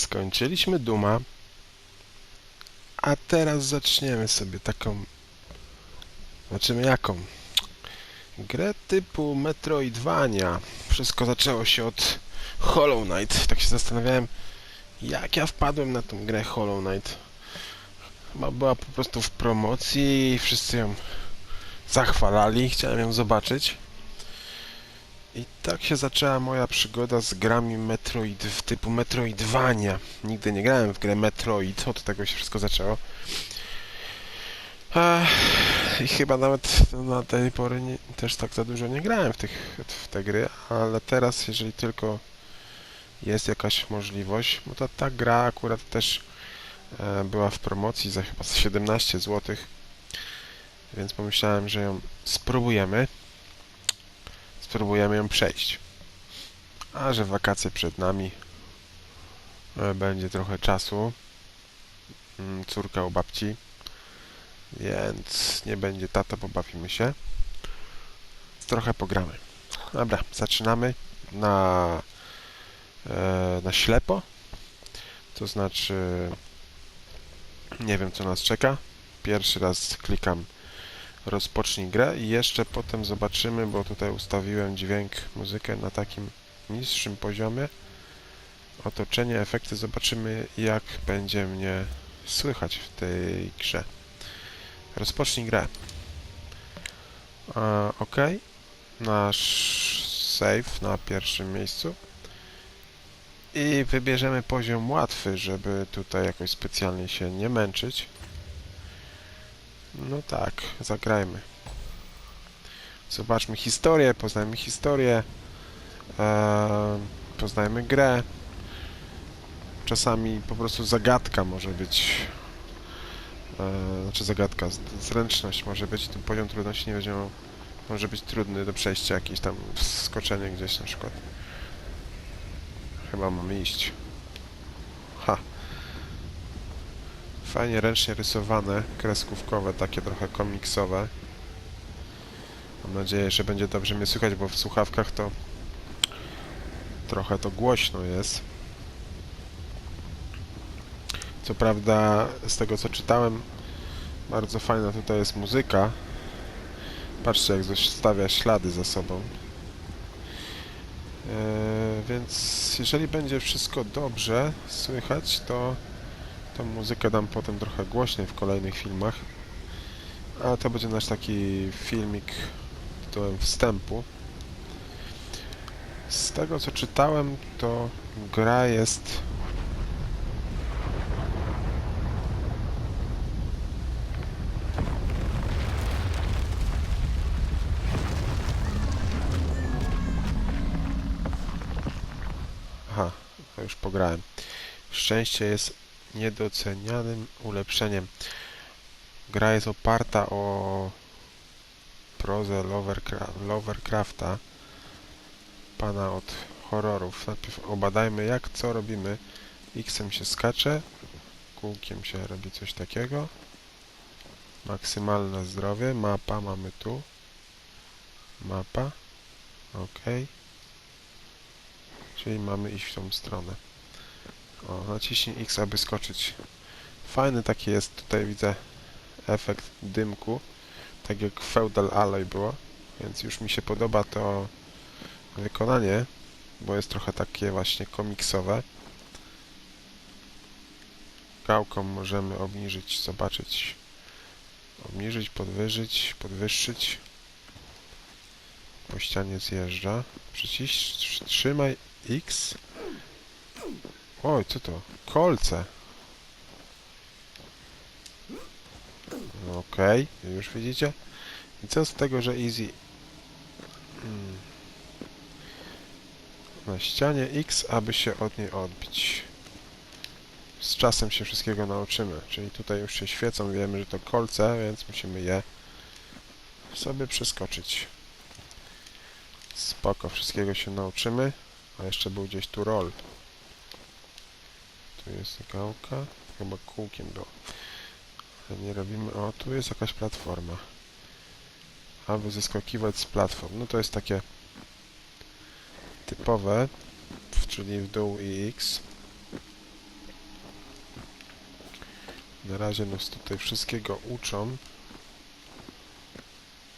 Skończyliśmy Duma. A teraz zaczniemy sobie taką... Zobaczymy jaką. Grę typu Metroidvania. Wszystko zaczęło się od Hollow Knight. Tak się zastanawiałem, jak ja wpadłem na tą grę Hollow Knight. Chyba była po prostu w promocji i wszyscy ją zachwalali. Chciałem ją zobaczyć. I tak się zaczęła moja przygoda z grami Metroid w typu Metroidvania. Nigdy nie grałem w grę Metroid, od tego się wszystko zaczęło. I chyba nawet na tej pory nie, też tak za dużo nie grałem w, tych, w te gry, ale teraz, jeżeli tylko jest jakaś możliwość, bo ta, ta gra akurat też e, była w promocji za chyba 17 zł, więc pomyślałem, że ją spróbujemy spróbujemy ją przejść. A że wakacje przed nami, e, będzie trochę czasu. Mm, Córka u babci, więc nie będzie tato, pobawimy się. Trochę pogramy. Dobra, zaczynamy na, e, na ślepo. To znaczy, nie wiem co nas czeka. Pierwszy raz klikam rozpocznij grę i jeszcze potem zobaczymy, bo tutaj ustawiłem dźwięk, muzykę na takim niższym poziomie. Otoczenie, efekty, zobaczymy jak będzie mnie słychać w tej grze. Rozpocznij grę. E, ok. Nasz save na pierwszym miejscu. I wybierzemy poziom łatwy, żeby tutaj jakoś specjalnie się nie męczyć. No tak, zagrajmy. Zobaczmy historię, poznajmy historię. Poznajmy grę. Czasami po prostu zagadka może być. Eee, znaczy zagadka, zręczność może być, ten poziom trudności nie będzie może być trudny do przejścia, jakieś tam skoczenie gdzieś na przykład. Chyba mamy iść. Fajnie ręcznie rysowane, kreskówkowe, takie trochę komiksowe. Mam nadzieję, że będzie dobrze mnie słychać, bo w słuchawkach to trochę to głośno jest. Co prawda, z tego co czytałem, bardzo fajna tutaj jest muzyka. Patrzcie, jak zostawia ślady za sobą. Eee, więc jeżeli będzie wszystko dobrze słychać, to Tą muzykę dam potem trochę głośniej w kolejnych filmach. A to będzie nasz taki filmik tytułem wstępu. Z tego co czytałem, to gra jest Aha, już pograłem. Szczęście jest niedocenianym ulepszeniem. Gra jest oparta o prozę Lovercra Lovercrafta, pana od horrorów. Najpierw obadajmy jak co robimy. X-em się skacze, kółkiem się robi coś takiego. Maksymalne zdrowie, mapa mamy tu. Mapa, ok. Czyli mamy iść w tą stronę. O, naciśnij X, aby skoczyć. Fajny taki jest, tutaj widzę efekt dymku, tak jak Feudal Alloy było, więc już mi się podoba to wykonanie, bo jest trochę takie właśnie komiksowe. Gałką możemy obniżyć, zobaczyć, obniżyć, podwyżyć, podwyższyć. Po ścianie zjeżdża. Przyciś, trzymaj X Oj, co to? Kolce. Okej, już widzicie? I co z tego, że easy... Hmm. Na ścianie X, aby się od niej odbić. Z czasem się wszystkiego nauczymy. Czyli tutaj już się świecą, wiemy, że to kolce, więc musimy je sobie przeskoczyć. Spoko, wszystkiego się nauczymy. A jeszcze był gdzieś tu roll. Tu jest gałka. Chyba kółkiem było. Ale nie robimy... O, tu jest jakaś platforma. Aby zeskakiwać z platform. No to jest takie typowe, czyli w dół i X. Na razie nas tutaj wszystkiego uczą.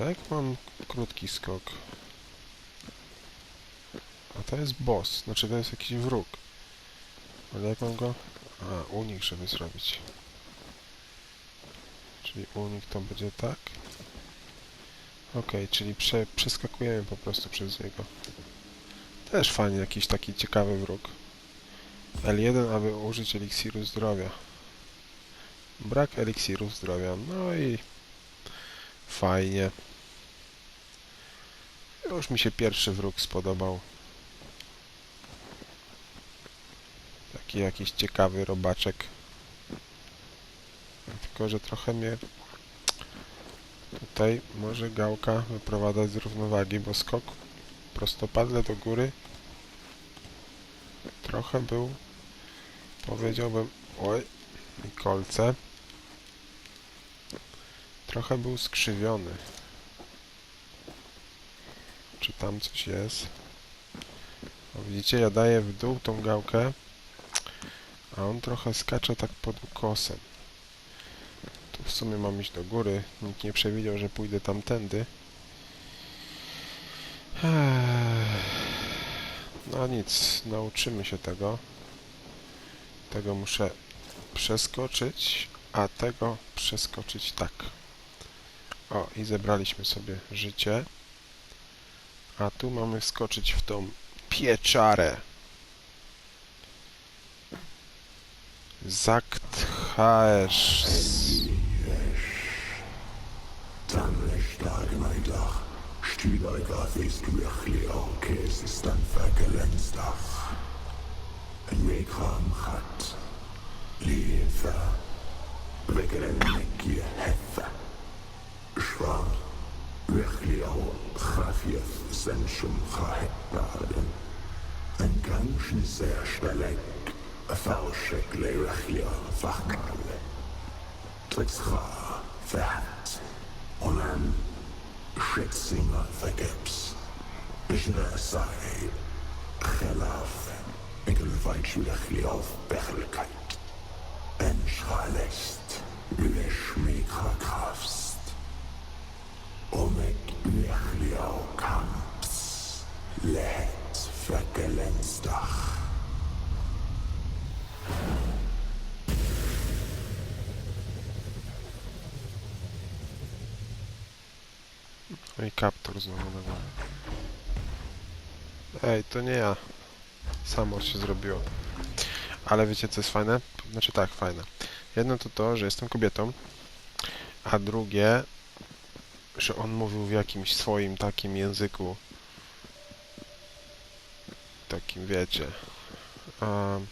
Jak mam krótki skok? A to jest boss, znaczy to jest jakiś wróg. Mam go? A, unik, żeby zrobić. Czyli unik to będzie tak. Okej, czyli prze, przeskakujemy po prostu przez niego. Też fajnie, jakiś taki ciekawy wróg. L1, aby użyć eliksiru zdrowia. Brak eliksiru zdrowia. No i fajnie. Już mi się pierwszy wróg spodobał. Taki jakiś ciekawy robaczek. Tylko, że trochę mnie tutaj może gałka wyprowadzać z równowagi, bo skok prostopadle do góry trochę był, powiedziałbym, oj, i kolce, trochę był skrzywiony. Czy tam coś jest? O, widzicie, ja daję w dół tą gałkę, a on trochę skacze tak pod ukosem. Tu w sumie mam iść do góry. Nikt nie przewidział, że pójdę tamtędy. No nic, nauczymy się tego. Tego muszę przeskoczyć, a tego przeskoczyć tak. O, i zebraliśmy sobie życie. A tu mamy wskoczyć w tą pieczarę. Zaktasz. Tanneștagmaidach, Stüberga Veskuachliau, Käsistan Vergelensdach. Mekram hat Lieve, Vegelennekie Heffe. Schwan, Vechliau, Chafiev, Senschum, Chahetbaden. Ein Ganschnisser Staleck. Fałszyk leirachio fakal. Tritzcha verhat. Onan Schitzinger vergeps. Bishna sai. Chelaf. Engelweitschulachliof Bechelkeit. Enschralest. Lüleschmikra krafst. Omek Lechliau kamps. Lehet vergelenstach. No i kaptur znowu górę. Ej, to nie ja. Samo się zrobiło. Ale wiecie co jest fajne? Znaczy tak, fajne. Jedno to to, że jestem kobietą, a drugie, że on mówił w jakimś swoim takim języku. Takim, wiecie. Um,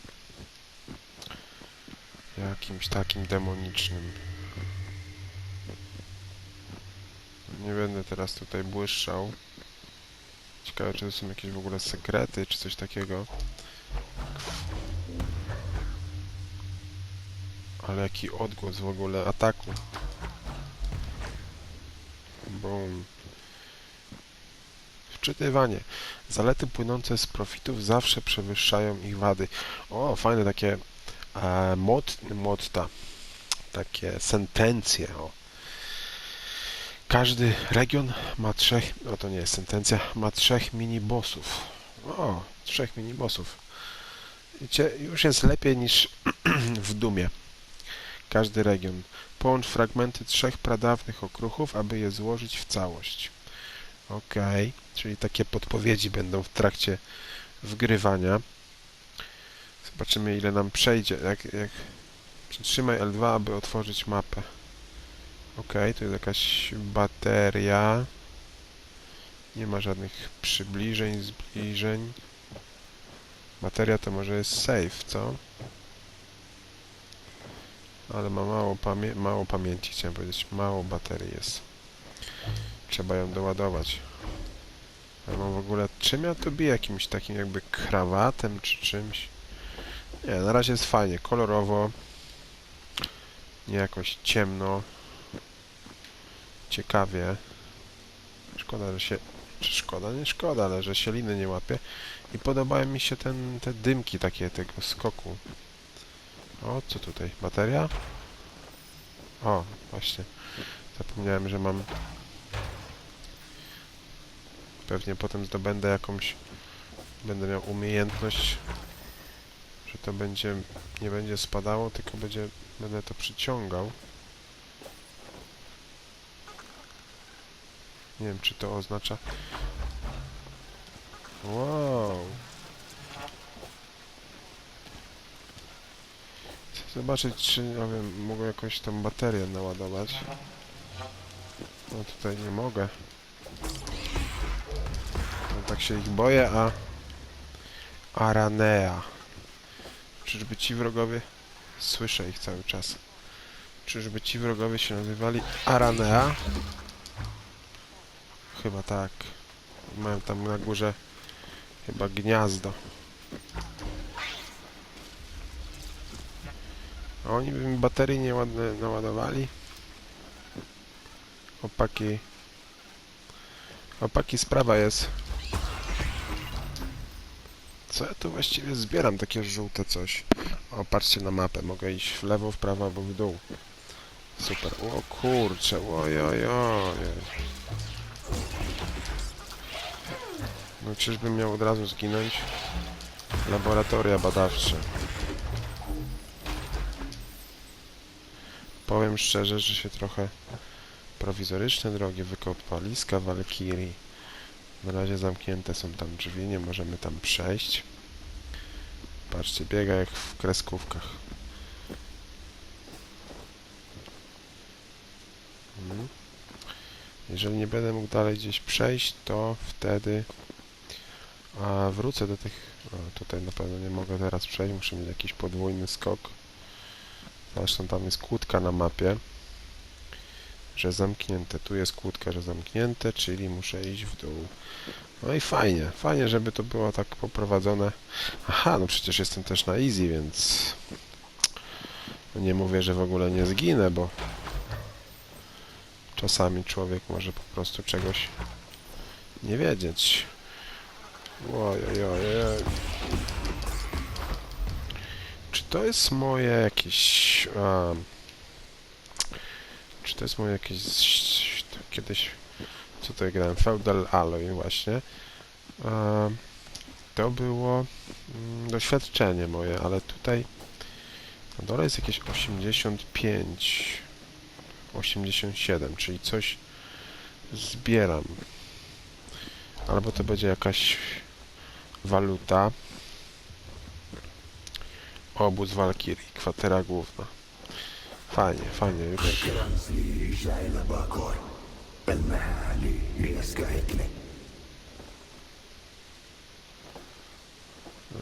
jakimś takim demonicznym. Nie będę teraz tutaj błyszczał. Ciekawe, czy to są jakieś w ogóle sekrety, czy coś takiego. Ale jaki odgłos w ogóle ataku. Boom. Wczytywanie. Zalety płynące z profitów zawsze przewyższają ich wady. O, fajne takie e, mod, motta. Takie sentencje. O. Każdy region ma trzech, no to nie jest sentencja, ma trzech mini-bossów. O, trzech mini-bossów. Widzicie, już jest lepiej niż w Dumie. Każdy region. Połącz fragmenty trzech pradawnych okruchów, aby je złożyć w całość. Ok, czyli takie podpowiedzi będą w trakcie wgrywania. Zobaczymy ile nam przejdzie. Jak, jak... Przytrzymaj L2, aby otworzyć mapę. Ok, tu jest jakaś bateria. Nie ma żadnych przybliżeń, zbliżeń. Bateria to może jest safe, co? Ale ma mało, pamię mało pamięci, chciałem powiedzieć. Mało baterii jest. Trzeba ją doładować. Ja mam w ogóle... Czym ja to biję? Jakimś takim jakby krawatem czy czymś? Nie, na razie jest fajnie. Kolorowo. Nie jakoś ciemno ciekawie. Szkoda, że się... Czy szkoda? Nie szkoda, ale że się liny nie łapie. I podobają mi się ten, te dymki takie tego skoku. O, co tutaj? Bateria? O, właśnie. Zapomniałem, że mam... Pewnie potem zdobędę jakąś... Będę miał umiejętność, że to będzie... Nie będzie spadało, tylko będzie... Będę to przyciągał. Nie wiem, czy to oznacza... Wow! Chcę zobaczyć, czy, nie wiem, mogę jakąś tam baterię naładować. No tutaj nie mogę. No, tak się ich boję, a... Aranea. Czyżby ci wrogowie... Słyszę ich cały czas. Czyżby ci wrogowie się nazywali Aranea? Chyba tak. Mają tam na górze chyba gniazdo. A oni by mi baterii nie naładowali. Opaki. Opaki sprawa jest. Co ja tu właściwie zbieram takie żółte coś? O, patrzcie na mapę. Mogę iść w lewo, w prawo albo w dół. Super. O kurcze, ojojoj. No czyżbym miał od razu zginąć? Laboratoria badawcze. Powiem szczerze, że się trochę prowizoryczne drogi wykopaliska Walkirii. Na razie zamknięte są tam drzwi, nie możemy tam przejść. Patrzcie, biega jak w kreskówkach. Mhm. Jeżeli nie będę mógł dalej gdzieś przejść, to wtedy a wrócę do tych... O, tutaj na pewno nie mogę teraz przejść, muszę mieć jakiś podwójny skok. Zresztą tam jest kłódka na mapie, że zamknięte. Tu jest kłódka, że zamknięte, czyli muszę iść w dół. No i fajnie, fajnie, żeby to było tak poprowadzone. Aha, no przecież jestem też na easy, więc nie mówię, że w ogóle nie zginę, bo czasami człowiek może po prostu czegoś nie wiedzieć. Oj, oj, oj, oj. Czy to jest moje jakieś... A, czy to jest moje jakieś... to Kiedyś... Co tutaj grałem? Feudal Alloy właśnie. A, to było mm, doświadczenie moje, ale tutaj na dole jest jakieś 85 87, czyli coś zbieram. Albo to będzie jakaś Waluta. Obóz Walkirii, kwatera główna. Fajnie, fajnie, już.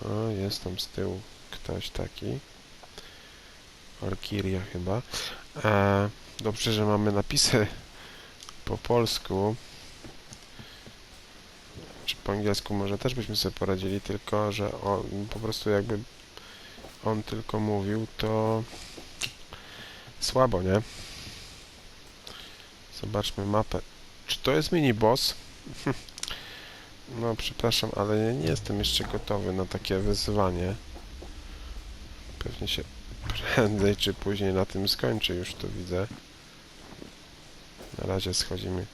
O, jest tam z tyłu ktoś taki. Orkiria chyba. E, dobrze, że mamy napisy po polsku. Czy po angielsku może też byśmy sobie poradzili, tylko że on po prostu jakby on tylko mówił, to słabo, nie? Zobaczmy mapę. Czy to jest mini boss? No, przepraszam, ale nie jestem jeszcze gotowy na takie wyzwanie. Pewnie się prędzej czy później na tym skończy, już to widzę. Na razie schodzimy.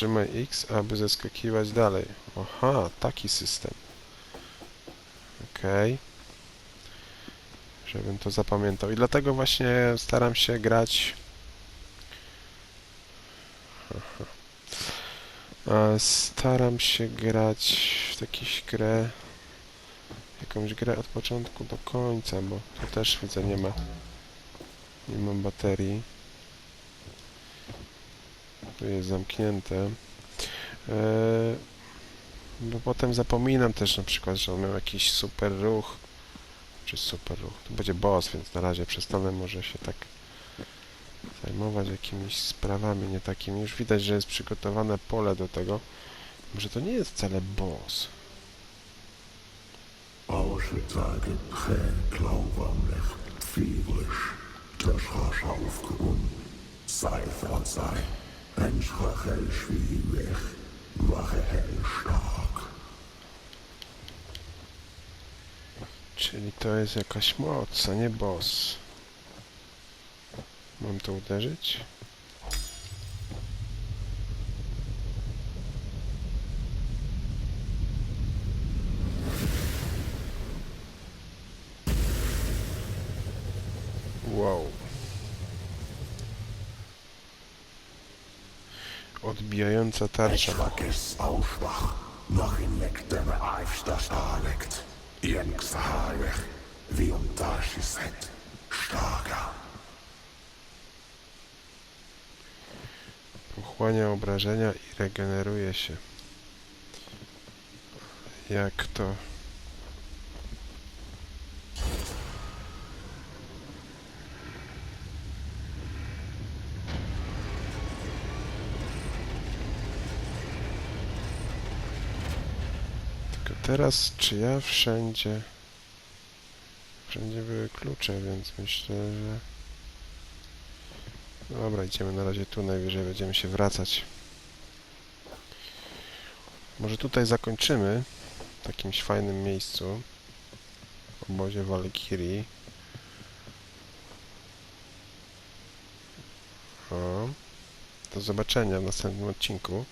Przytrzymaj X, aby zeskakiwać dalej. Aha, taki system. Okej. Żebym to zapamiętał. I dlatego właśnie staram się grać... Staram się grać w jakąś grę, jakąś grę od początku do końca, bo tu też widzę nie ma, nie mam baterii. Tu jest zamknięte. E, Bo potem zapominam też na przykład, że on miał jakiś super ruch, czy super ruch. To będzie boss, więc na razie przestanę może się tak zajmować jakimiś sprawami nie takimi. Już widać, że jest przygotowane pole do tego. Może to nie jest wcale boss. Ausgetragen, geen klauwamlig, tvivlisch, terschas aufgewonnen. Sei von sei, ein hell stark. Czyli to jest jakaś moc, a nie boss. Mam to uderzyć? Taschiset, Starker. Pochłania obrażenia i regeneruje się. Jak to? Teraz, czy ja wszędzie... Wszędzie były klucze, więc myślę, że... Dobra, idziemy na razie tu, najwyżej będziemy się wracać. Może tutaj zakończymy w jakimś fajnym miejscu. W obozie Valkyrii. O. Do zobaczenia w następnym odcinku.